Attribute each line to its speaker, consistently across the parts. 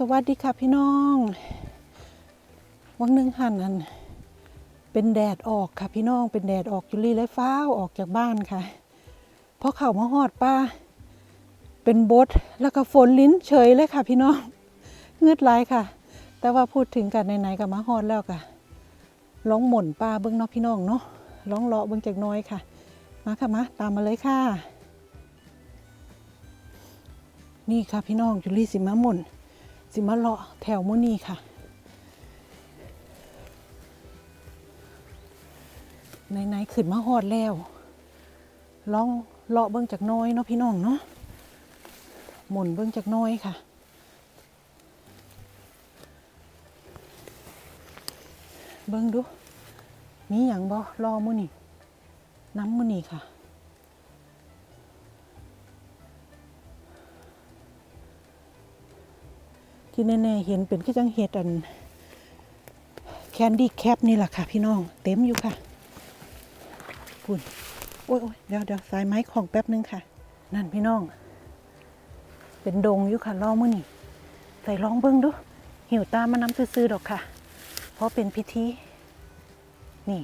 Speaker 1: สวัสดีค่ะพี่น้อง วังหนึ่งหันอันเป็นแดดออกค่ะพี่น้อง เป็นแดดออกจุลีเลยฟ้าวออกจากบ้านค่ะ เพราะเข่ามาหอดป้า เป็นบดแล้วก็ฝนลิ้นเฉยเลยค่ะพี่น้องเงือดไหลค่ะ แต่ว่าพูดถึงกันไหนๆกับมาหอดแล้วค่ะร้องหม่นป้าเบิ้งเนาะพี่น้องเนาะร้องเลาะเบิ้งจากน้อยค่ะ มาค่ะมาตามมาเลยค่ะ นี่ค่ะพี่น้องจุลีสิมาหม่น สิมาเลาะแถวมุนีค่ะ ไหนๆขึ้นมาหอดแล้วลองเลาะเบิ้งจากน้อยเนาะพี่น้องเนาะหมุนเบิ้งจากน้อยค่ะเบิ้งดู มีอย่างบ่รอมุนี่น้ำมุนี่ค่ะ ที่แน่ๆเห็นเป็นก็จังเห็ดอันแคนดี้แคปนี่แหละค่ะ พี่น้องเต็มอยู่ค่ะพุ่นโอ้ยเดี๋ยวเดี๋ยวสายไม้ของแป๊บนึงค่ะ นั่นพี่น้อง เป็นดงอยู่ค่ะล่องมือนี่ใส่ลองเบิ้งดู หิวตามมาน้ำซื้อๆดอกค่ะ เพราะเป็นพิธี นี่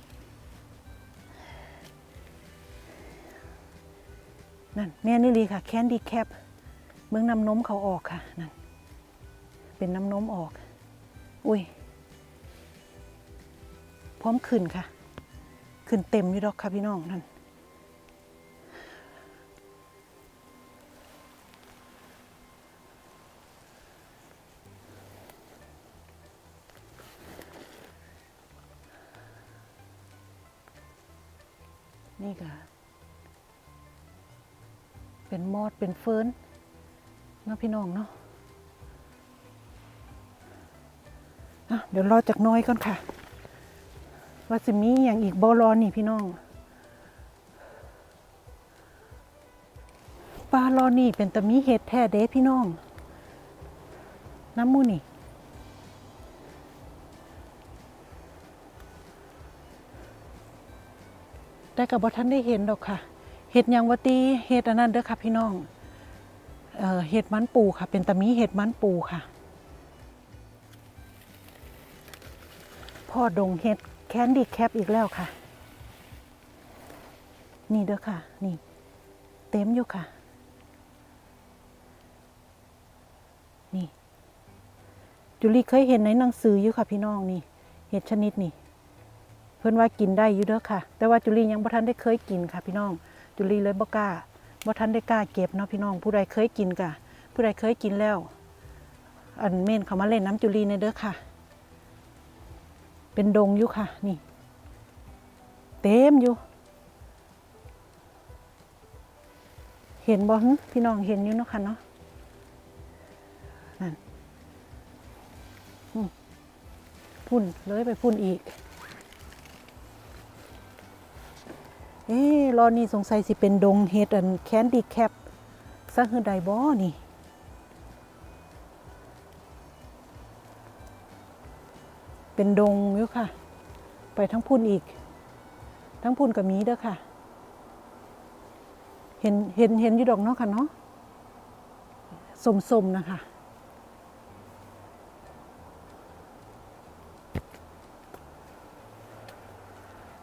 Speaker 1: นั่นแม่นี่ลีค่ะ แคนดี้แคปเบื้องนำนมเขาออกค่ะ นั่น เป็นน้ำนมออก อุ้ย พร้อมขึ้นค่ะ ขึ้นเต็มอยู่ดอกค่ะพี่น้องนั่นนี่ค่ะ เป็นมอด เป็นเฟิร์นเนาะพี่น้องเนาะ เดี๋ยวรอจากน้อยก่อนค่ะ ว่าสิมีอย่างอีกบอรอนี่พี่น้องปลารอนี่เป็นตะมีเห็ดแท้เด้พี่น้อง น้ำมูนี่แต่กับบท่านได้เห็นดอกค่ะ เห็ดยังวตีเห็ดอันนั้นเด้อค่ะพี่น้องเอ่อเห็ดมันปูค่ะ เป็นตะมีเห็ดมันปูค่ะ พ่อดงเห็ดแคนดี้แคปอีกแล้วค่ะ นี่เด้อค่ะ นี่ เต็มอยู่ค่ะ นี่ จุลีเคยเห็นในหนังสืออยู่ค่ะพี่น้องนี่ เห็ดชนิดนี่ เพื่อนว่ากินได้อยู่เด้อค่ะ แต่ว่าจุลียังบ่ทันได้เคยกินค่ะ พี่น้อง จุลีเลยบ่กล้าบ่ทันได้กล้าเก็บเนาะพี่น้อง ผู้ใดเคยกินกะผู้ใดเคยกินแล้ว อันเม่นเขามาเล่นน้ำจุลีในเด้อค่ะ เป็นดงอยู่ค่ะ นี่ เต็มอยู่ เห็นบ่หึพี่น้องเห็นอยู่เนาะค่ะเนาะนั่นพุ่นเลยไปพุ่นอีก เอ๊ะรอนี่สงสัยสิเป็นดงเฮ็ดอันแคนดี้แคปสักคือใดบ่นี่ เป็นดงอยู่ค่ะ ไปทั้งพุ่นอีก ทั้งพุ่นกับมีเด้อค่ะ เห็นเห็นเห็นอยู่ดอกเนาะค่ะเนาะสมๆนะคะ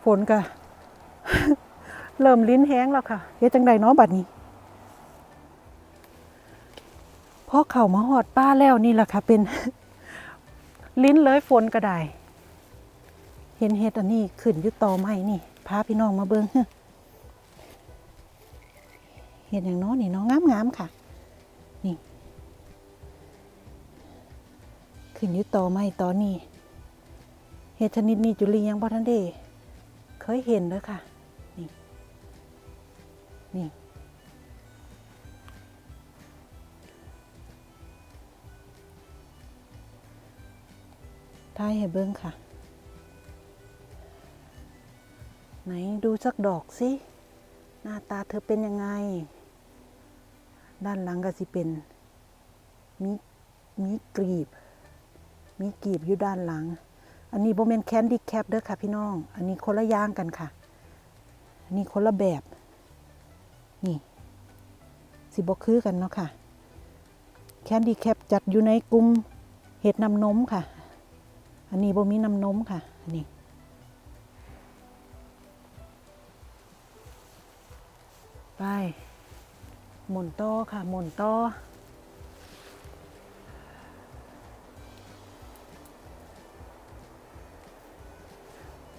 Speaker 1: ฝนกะเริ่มลิ้นแห้งแล้วค่ะเฮ็ดจังใดเนาะบัดนี้พอเข่ามาหอดป้าแล้วนี่แหละค่ะ เป็นลิ้นเลยฝนก็ได้ เห็นเห็ดอันนี้ขึ้นยุตอไม้นี่พาพี่น้องมาเบิงเห็ดอย่างน้อนี่น้องงามๆค่ะ นี่ ขึ้นยุตอไม้ตอนนี้เห็ดชนิดนี้จุลียังบ่ทันได้เคยเห็นเลยค่ะ นี่ นี่ทายให้เบิ้งค่ะ ไหนดูสักดอกสิ หน้าตาเธอเป็นยังไง ด้านหลังก็สิเป็นมีมีกรีบ มีกรีบอยู่ด้านหลัง อันนี้โบเมนแคนดี้แคปเด้อค่ะพี่น้อง อันนี้คนละย่างกันค่ะ อันนี้คนละแบบ นี่ สิบคือกันเนาะค่ะ แคนดี้แคปจัดอยู่ในกลุ่มเห็ดนำนมค่ะ อันนี้โบมีนำนมค่ะ อันนี้ ไป หมุนโต่อค่ะ หมุนโต่อ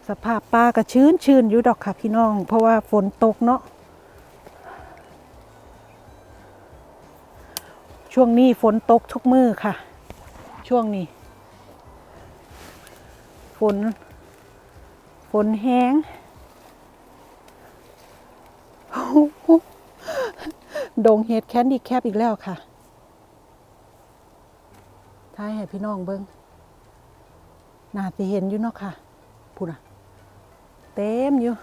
Speaker 1: สภาพปลาก็ชื้นชื้นอยู่ดอกค่ะพี่น้อง เพราะว่าฝนตกเนาะช่วงนี้ฝนตกทุกมือค่ะ ช่วงนี้ ฝน ฝนแห้ง ดงเห็ดแคนดี้แคบอีกแล้วค่ะท้ายให้พี่น้องเบิ้งน่าจะเห็นอยู่เนาะค่ะพูดอะเต็มอยู่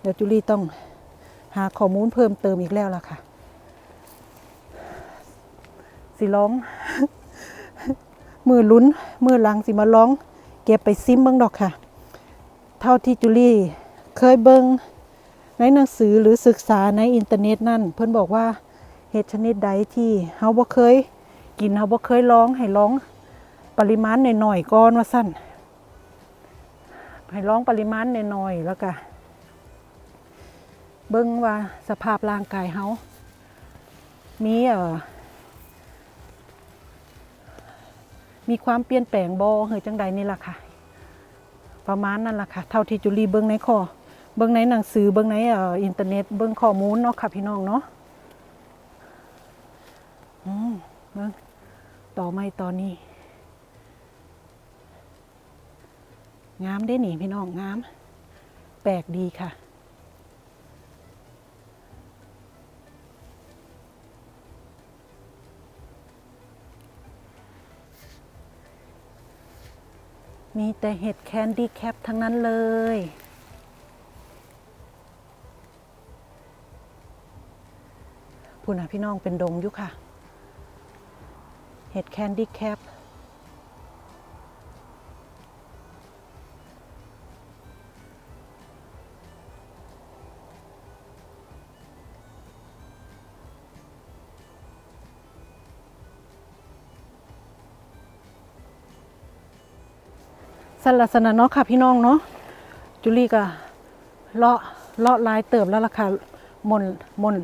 Speaker 1: เดี๋ยวจุลีต้องหาข้อมูลเพิ่มเติมอีกแล้วล่ะค่ะ สิร้อง มือลุ้น มือลังสิมาร้อง เก็บไปซิมเบิ้งดอกค่ะ เท่าที่จุลีเคยเบิ้ง ในหนังสือหรือศึกษาในอินเทอร์เน็ตนั่น เพื่อนบอกว่าเห็ดชนิดใดที่เฮาบ่เคย กินเฮาบ่เคยลองให้ลองปริมาณหน่อยๆก่อนว่าสั้นให้ลองปริมาณหน่อยๆแล้วก็เบิ่งว่าสภาพร่างกายเฮามีเอ่อมีความเปลี่ยนแปลงบ่เฮ้ยจังใดนี่ล่ะค่ะ ประมาณนั้นล่ะค่ะ เท่าที่จุลีเบิ่งในข้อ เบิ่งในหนังสือเบิ่งในอ่ออินเทอร์เน็ตเบิ่งข้อมูลเนาะค่ะพี่น้องเนาะอืมต่อไม่ตอนนี้ งามได้หนิพี่น้องงาม แปลกดีค่ะมีแต่เห็ดแคนดี้แคปทั้งนั้นเลย พูดนะพี่น้องเป็นดงอยู่ค่ะ เห็ดแคนดี้แคปสันลักษณะเนาะค่ะพี่น้องเนาะจุลี่ก็เลาะเลาะลายเติบแล้วล่ะค่ะมนมน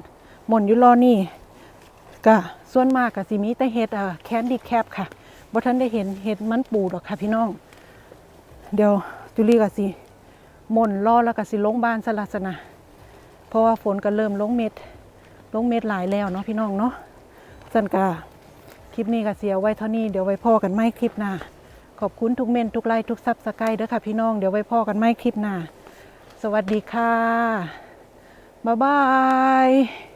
Speaker 1: หมนอยู่รอนี่ก็ส่วนมากก็สิมีแต่เห็ดเอ่อแคนดี้แคปค่ะบ่ทันได้เห็นเห็ดมันปูดอกค่ะพี่น้อง เดี๋ยวจุลี่ก็สิหมนรอแล้วก็สิลงบ้านสันลักษณะเพราะว่าฝนก็เริ่มลงเม็ดลงเม็ดหลายแล้วเนาะพี่น้องเนาะสันกาคลิปนี้ก็เสียไว้เท่านี้เดี๋ยวไว้พ่อกันไม่คลิปหน้าขอบคุณทุกเมนทุกไลค์ทุกซับสไครต์เด้อค่ะพี่น้องเดี๋ยวไว้พ่อกันไม่คลิปหน้าสวัสดีค่ะบ๊ายบาย